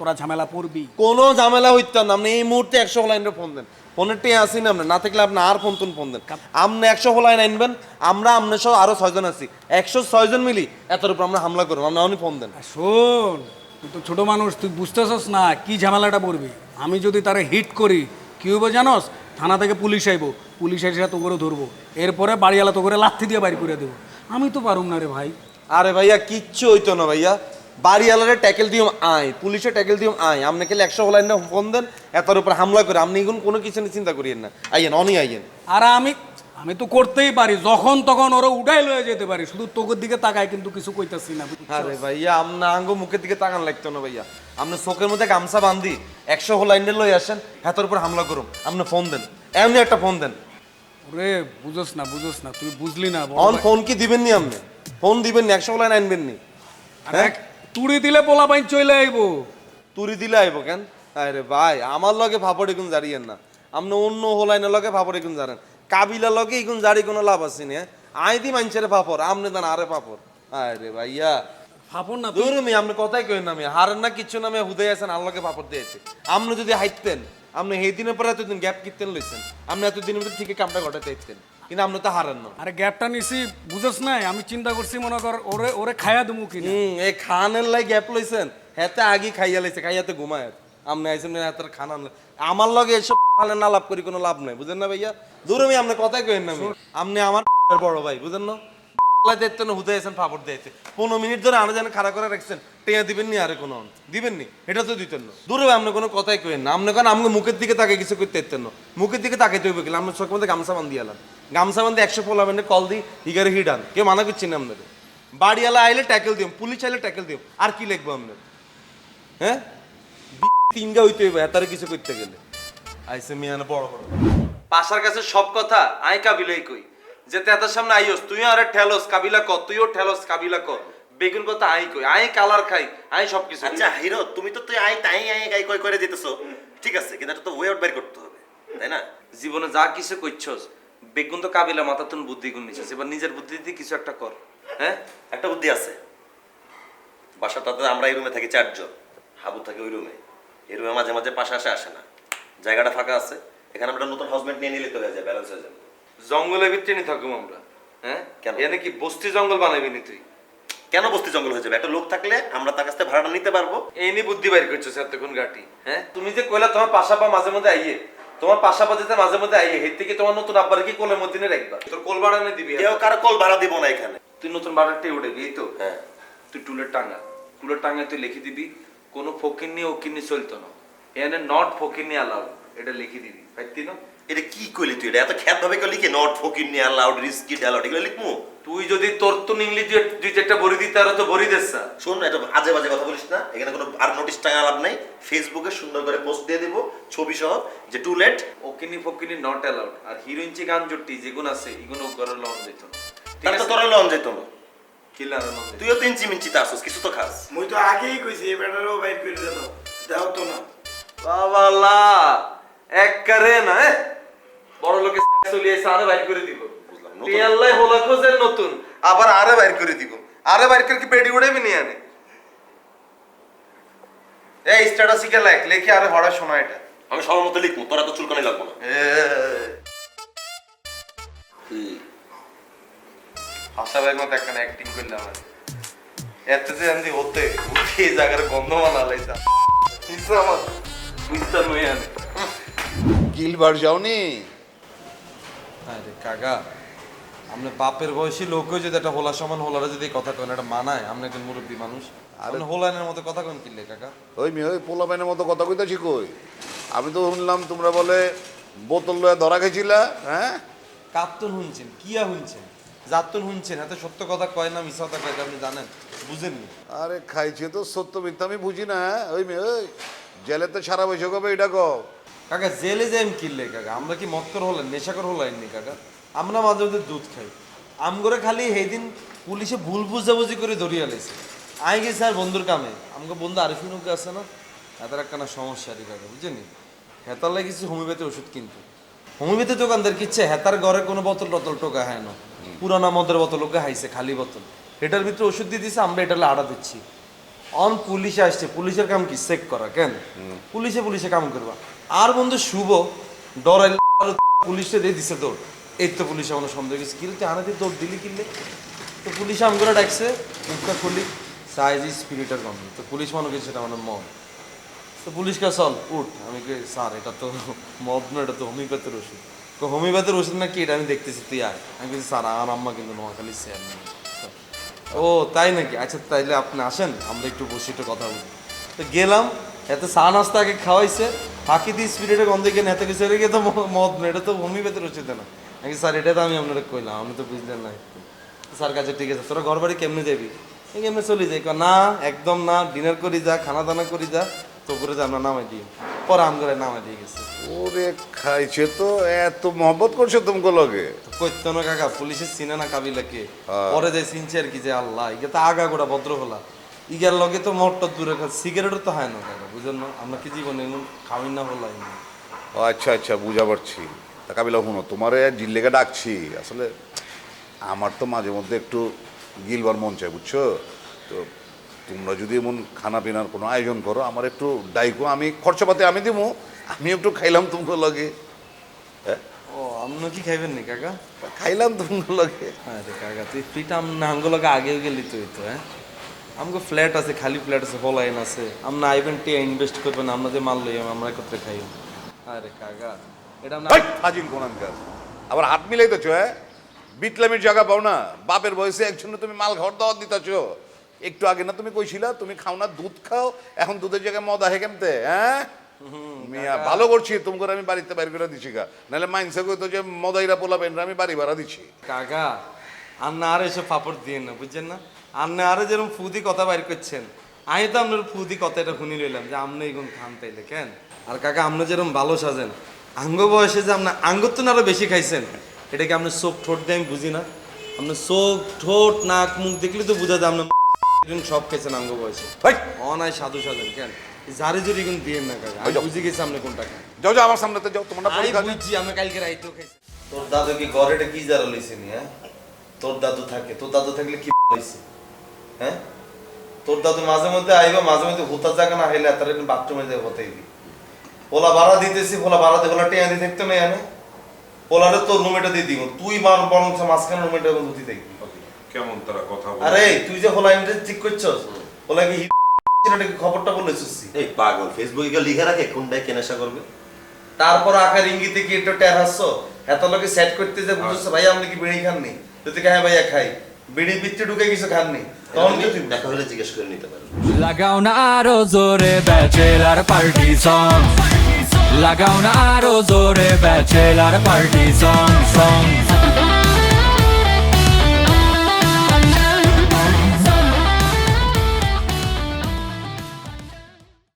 তোরা ঝামেলা পড়বি কোনো ঝামেলা হইতো না। আপনি এই মুহূর্তে একশো হলাইনের ফোন দেন। ফোনের টেয়ে আসি না আপনি না থাকলে আপনি আর ফোন তুন ফোন দেন। আপনি একশো হলাইন আনবেন আমরা আপনার সব আরও ছয়জন আছি। একশো ছয়জন মিলি এতর উপর আমরা হামলা করব। আপনি অনেক ফোন দেন। শোন তুই তো ছোট মানুষ তুই বুঝতেছস না কি ঝামেলাটা পড়বি। আমি যদি তারা হিট করি কি হইব জানোস? থানা থেকে পুলিশ আইব। পুলিশ এসে তো করে ধরবো। এরপরে বাড়িওয়ালা তো করে লাথি দিয়ে বাড়ি করে দেবো। আমি তো পারুম না রে ভাই। আরে ভাইয়া কিচ্ছু হইতো না ভাইয়া। বাড়িওয়ালারে ট্যাকেল দিও আয়। পুলিশে ট্যাকেল দিও আয়। আপনি খেলে একশো হলাইন না ফোন দেন এতর উপর হামলা করে। আপনি এখন কোনো কিছু নিয়ে চিন্তা করিয়েন না। আইয়েন অনি আইয়েন। আর আমি আমি তো করতেই পারি। যখন তখন ওরা উঠাই লয়ে যেতে পারি। শুধু তোকের দিকে তাকায় কিন্তু কিছু কইতাছি না আরে ভাইয়া আপনি আঙ্গ মুখের দিকে তাকান লাগতো না ভাইয়া। আপনি চোখের মধ্যে গামছা বান্ধি একশো হলাইনে লই আসেন হাতের উপর হামলা করুন। আপনি ফোন দেন। এমনি একটা ফোন দেন। ওরে বুঝোস না বুঝোস না। তুই বুঝলি না অন ফোন কি দিবেন নি আপনি? ফোন দিবেন নি একশো হলাইন আনবেন নি আর এক তুড়ি দিলে পোলা বাইন চলে আইবো। তুরি দিলে আইব কেন? আরে ভাই আমার লগে ফাপড়ে কোন জারিয়েন না। আপনি অন্য হলাইনের লগে ফাপড়ে কোন জারেন। কাবিলা লগে ইগুন জারি কোনো লাভ আছে না আই দি মানুষের ফাপড় আপনি দেন আরে ফাপড় আরে ভাইয়া। ফাপন না দূর মি আপনি কথাই কই না আমি হারেন না কিচ্ছু না আমি হুদে আছেন আল্লাহকে ফাপড় দিয়েছে। আপনি যদি হাইতেন আপনি সেই দিনের পরে এতদিন গ্যাপ কিনতেন লইছেন আপনি এতদিনের ভিতরে ঠিকই কামটা ঘটাতে চাইতেন কিন্তু আপনি তো হারেন না। আরে গ্যাপটা নিছি বুঝোস নাই আমি চিন্তা করছি মনে কর ওরে ওরে খায়া দেবো কিনা। হুম এই খানের লাই গ্যাপ লইছেন হেতে আগে খাইয়া লাইছে খাইয়াতে ঘুমায়। আপনি না হাতের খান আনলে। আমার লগে এসব খালে না লাভ করি কোনো লাভ নাই বুঝেন না ভাইয়া? দূর আমি কথাই কইেন না আমি। আপনি আমার বড় ভাই বুঝেন না? লাই দেখতে না হুদে আছেন ফাপড় দিয়েছে পনেরো মিনিট ধরে আনা যেন খাড়া করে রাখছেন টেয়া দিবেন নি আরে কোনো দিবেন নি এটা তো দিতেন না। দূরে আপনি কোনো কথাই কইেন না। আপনি কেন আমাকে মুখের দিকে তাকে কিছু করতে দিতেন না। মুখের দিকে তাকাইতে হইবে গেলে আমরা চোখের মধ্যে গামছা বান্ধি এলাম গামছা বান্ধি একশো পোলাবেন কল দিই হিগারে হিডান কেউ মানা করছি না আপনাদের বাড়িওয়ালা আইলে ট্যাকেল দিও পুলিশ আইলে ট্যাকেল দিও। আর কি লিখব আপনার হ্যাঁ? তিনগা হইতে হইবে তার কিছু করতে গেলে। আইসে মিয়ানে বড় বড়। পাশার কাছে সব কথা আই কাবিলাই কই। যেতে এত সামনে আইস তুইও আরে ঠেলস কাবিলা ক তুইও ঠেলস কাবিলা ক। বেগুন কথা আই কই আই কালার খাই আই সব কিছু আচ্ছা হিরো তুমি তো তুই আই তাই আই গাই কই করে দিতেছো। ঠিক আছে কিন্তু এটা তো ওয়ে আউট বের করতে হবে তাই না? জীবনে যা কিছু কইছস বেগুন তো কাবিলা মাথা তুন বুদ্ধি গুণ নিছিস এবার নিজের বুদ্ধি দিয়ে কিছু একটা কর হ্যাঁ? একটা বুদ্ধি আছে। বাসাটাতে আমরা এই রুমে থাকি চারজন হাবু থাকে ওই রুমে। এই রুমে মাঝে মাঝে পাশে আসে আসে না। জায়গাটা ফাঁকা আছে। এখানে আমরা নতুন হাউসমেট নিয়ে নিলে তো হয়ে যায় ব্যালেন্স হয়ে যাবে। জঙ্গলের ভিতরে নি থাকুম আমরা হ্যাঁ? কেন? এনে কি বস্তি জঙ্গল বানাবি নি তুই? কেন বস্তি জঙ্গল হয়ে যাবে? একটা লোক থাকলে আমরা তার কাছ থেকে ভাড়াটা নিতে পারব। এই নিয়ে বুদ্ধি বাইর করছ এতক্ষণ গাটি হ্যাঁ? তুমি যে কইলা তোমার পাশাপা মাঝে মাঝে আইয়ে তোমার পাশাপাশিতে মাঝে মধ্যে আইয়ে হের থেকে তোমার নতুন আব্বার কি কোলের মধ্যে রাখবা? তোর কোল ভাড়া নিয়ে দিবি কেউ কারও কোল ভাড়া দিব না এখানে। তুই নতুন ভাড়াটাই উঠে এই তো। হ্যাঁ। তুই টুলের টাঙ্গা। টুলের টাঙ্গা তুই লিখে দিবি কোনো ফকির নিয়ে ওকির নিয়ে চলতো না। এনে নট ফকির নিয়ে আলাউ এটা লিখে দিবি। পাইতি না? এটা কি কইলি তুই? এটা এত খ্যাত ভাবে কেউ লিখে নট ফকির নিয়ে অ্যালাউড রিস্কি অ্যালাউড এগুলো লিখমু তুই যদি তোর তো ইংলিশ দিয়ে দুই চারটা বড়ি দিতে আরও তো বড়ি দেসা। শোন এটা আজে বাজে কথা বলিস না। এখানে কোনো আর নোটিশ টাঙা লাভ নাই। ফেসবুকে সুন্দর করে পোস্ট দিয়ে দিব ছবি সহ যে টু লেট ওকিনি ফকিনি নট অ্যালাউড আর হিরোইন চি গান জুটি যেগুলো আছে এগুলো ঘরে লন যেত না ঠিক তাহলে তো তোরা লন যেত না। কিলার লন তুইও তো ইঞ্চি মিঞ্চিতে আসছিস কিছু তো খাস। মুই তো আগেই কইছি এই বেটারও বাইর করে দিত দাও তো না। বাবালা এক করে না এ? বড় লোকে চলিয়ে এসে আরে বাইর করে দিব। বুঝলাম, নতুন- খোঁজের নতুন আবার আরে বাইর করে দিব। আরে বাইর করে কি পেডি উড়াইবি নিয়ে আনে? এই স্ট্যাটাস লাইক লেখে আরে হড়া শোনা এটা। আমি সবার মতো লিখব তোরা তো চুলকানি লাগবো না। হাসা ভাইয়ের মতো একটা অ্যাক্টিং করলাম আর এত যে আমি হতে উঠে এই জায়গার গন্ধ মানা লাইতা আমার বুঝতে নই আনে গিলবার যাওনি? আরে কাকা আপনি বাপের বয়সী লোক হয়ে যদি একটা হোলা সমান হোলারা যদি কথা কেন এটা মানায় আপনি একজন মুরব্বী মানুষ। আপনি হোলানের মতো কথা কেন কিনলে কাকা? ওই মেয়ে ওই পোলা পাইনের মতো কথা কইতাছি কই? আমি তো শুনলাম তোমরা বলে বোতল লয়ে ধরা খেয়েছিলা হ্যাঁ? কাত্তন শুনছেন কিয়া শুনছেন যাত্তন শুনছেন এত সত্য কথা কয় না কথা কয় আপনি জানেন বুঝেননি আরে খাইছে তো সত্য মিথ্যা আমি বুঝি না হ্যাঁ? ওই মেয়ে ওই জেলেতে সারা বৈশাখ হবে এটা কও? কাকা জেলে যে আমি কিনলে কাকা আমরা কি মক্কর হলেন নেশাকর হলাইনি কাকা? আমরা মাঝে মধ্যে দুধ খাই। আমগরে খালি সেদিন পুলিশে ভুল বুঝাবুঝি করে ধরিয়া লাইছে আই গেছে আর বন্ধুর কামে। আমাকে বন্ধু আরিফিন ওকে আছে না? এত একখানা সমস্যা আর কাকা বুঝেনি হেতার লাগিয়েছে হোমিওপ্যাথি ওষুধ কিনতে। হোমিওপ্যাথি দোকানদার কিচ্ছে হেতার ঘরে কোনো বোতল টতল টোকা হয় না। পুরানা মদের বোতল ওকে হাইছে খালি বোতল। এটার ভিতরে ওষুধ দিয়ে দিছে আমরা এটালে আড়া দিচ্ছি। অন পুলিশে আসছে পুলিশের কাম কি? চেক করা কেন? পুলিশে পুলিশে কাম করবা। আর বন্ধু শুভ ডরাইল পুলিশে দিয়ে দিছে দৌড়। এই তো পুলিশে আমার সন্দেহ গেছে। কিরে তুই আনাতে দৌড় দিলি কিনলে তো পুলিশে পুলিশ আমগুলো ডাকছে, মুখটা খুলি সাইজ স্পিরিটের কম তো পুলিশ মনে করছে সেটা আমার মন তো পুলিশকে চল, উঠ। আমি কই, স্যার, এটা তো মদ না, এটা তো হোমিওপ্যাথির ওষুধ। তো হোমিওপ্যাথির ওষুধ না কি? এটা আমি দেখতেছি, তুই আয়। আমি কিন্তু স্যার আমার আম্মা কিন্তু নোয়াখালী স্যার ও, তাই নাকি? আচ্ছা তাইলে আপনি আসেন, আমরা একটু বসে একটু কথা বলি। তো গেলাম, এত চা নাস্তা আগে খাওয়াইছে। ফাঁকি দিয়ে স্পিরিটের গন্ধে গিয়ে নেতে গেছে এদিকে তো মদ না এটা তো হোমিওপ্যাথির ওষুধ না। নাকি স্যার এটা তো আমি আপনারা কইলাম আপনি তো বুঝলেন না স্যার কাছে ঠিক আছে তোরা ঘর বাড়ি কেমনে যাবি? এই কেমনে চলে যাই না একদম না ডিনার করি যা খানা দানা করি যা তো করে যা আমরা নামাই দিই। পরে আম করে নামাই দিয়ে গেছে। ওরে খাইছে তো এত মহব্বত করছে তোমাকে লগে। কইতো না কাকা পুলিশের চিনে না কাবিলাকে পরে যে চিনছে আর কি যে আল্লাহ ইগে তো আগা গোড়া ভদ্র হলা ইগার লগে তো মটটা দূরে সিগারেটও তো হয় না কাকা। বুঝেন না আমরা কি জীবনে এমন খাওয়াই না ও আচ্ছা আচ্ছা বুঝা পারছি তা কাবিলা শুনো তোমারে জিল্লেকে ডাকছি। আসলে আমার তো মাঝে মধ্যে একটু গিলবার মন চায় বুঝছ? তো তোমরা যদি এমন খানা পিনার কোনো আয়োজন করো আমার একটু ডাইকো আমি খরচাপাতি আমি দিবো আমি একটু খাইলাম তোমাকে লগে। হ্যাঁ? ও আপনি কি খাইবেন নি কাকা? খাইলাম তোমাকে লগে। আরে কাকা তুই ফ্রিটা আমনা আমগুলোকে আগেও গেলি তুই তো হ্যাঁ? আমগো ফ্ল্যাট আছে খালি ফ্ল্যাট আছে হলাইন আছে। আমরা আইবেন টিয়া ইনভেস্ট করবেন আমরা যে মাল লই আমরা একত্রে খাই আরে কাকা এটা আমরা হাই, ফাজিল কোনানকার আবার হাত মিলাইতেছ হ্যাঁ? বিটলামের জায়গা পাও না। বাপের বয়সে একজন্য তুমি মাল ঘর দাওয়াত দিতেছ একটু আগে না তুমি কইছিলা তুমি খাও না দুধ খাও এখন দুধের জায়গায় মদ আহে কেমতে হ্যাঁ? মিয়া ভালো করছি তুমি করে আমি বাড়িতে বাইর করে দিছি গা। নাহলে মাইনসে কইতো যে মদাইরা পোলা পেনরা আমি বাড়ি ভাড়া দিচ্ছি কাকা না আর এসব পাপড় দিয়ে না বুঝছেন না? আন্না আরও যেরকম ফুদি কথা বাইর করছেন আমি তো আপনার ফুদি কথাটা শুনি লইলাম যে আপনি এগুন খান তাইলে কেন? আর কাকা আপনি যেরকম ভালো সাজেন আঙ্গ বয়সে যে আপনার আঙ্গুর তো আরও বেশি খাইছেন এটা কি আপনার চোখ ঠোঁট দিয়ে আমি বুঝি না? আপনার চোখ ঠোঁট নাক মুখ দেখলে তো বোঝা যায় আপনার সব খাইছেন আঙ্গ বয়সে। অনায় সাধু সাজেন কেন? জারি জুরি কিন্তু দিয়ে না কাকা আমি বুঝে গেছি আপনি কোনটা খান। যাও যাও আমার সামনেতে যাও তোমার আমি বুঝছি আমি কালকে রাইতেও খাইছি। তোর দাদু কি ঘরেটা কি জারা লইছে নি হ্যাঁ? তোর দাদু থাকে তোর দাদু থাকলে কি লইছে হ্যাঁ? তোর দাদু মাঝে মধ্যে আইবা মাঝে মধ্যে হুতা জায়গা না হইলে তার বাথরুমে যাবে হতাইবি পোলা ভাড়া দিতেছি পোলা ভাড়া দিয়ে পোলা টেয়া দিয়ে থাকতো না এনে পোলারে তোর রুমেটা দিয়ে দিব। তুই মার বরং মাঝখানে রুমেটা ধুতি দেখবি। কেমন তারা কথা বলে আরে তুই যে পোলা ইন্টার ঠিক করছস পোলা কি খবরটা বলেছিস এই পাগল ফেসবুকে গিয়ে লিখে রাখে কোনটায় কেনেশা করবে? তারপর আকার ইঙ্গিতে কি একটু টের এত লোকে সেট করতে যে বুঝছ ভাই আপনি কি বিড়ি খাননি? যদি হ্যাঁ ভাইয়া খাই? বিড়ি পিত্তে ঢুকে কিছু খাননি দেখা হলে জিজ্ঞেস করে নিতে পারো। লাগাও না আরও জোরে ব্যাচেলার পার্টি সং লাগাও না আরও জোরে ব্যাচেলার পার্টি সং সং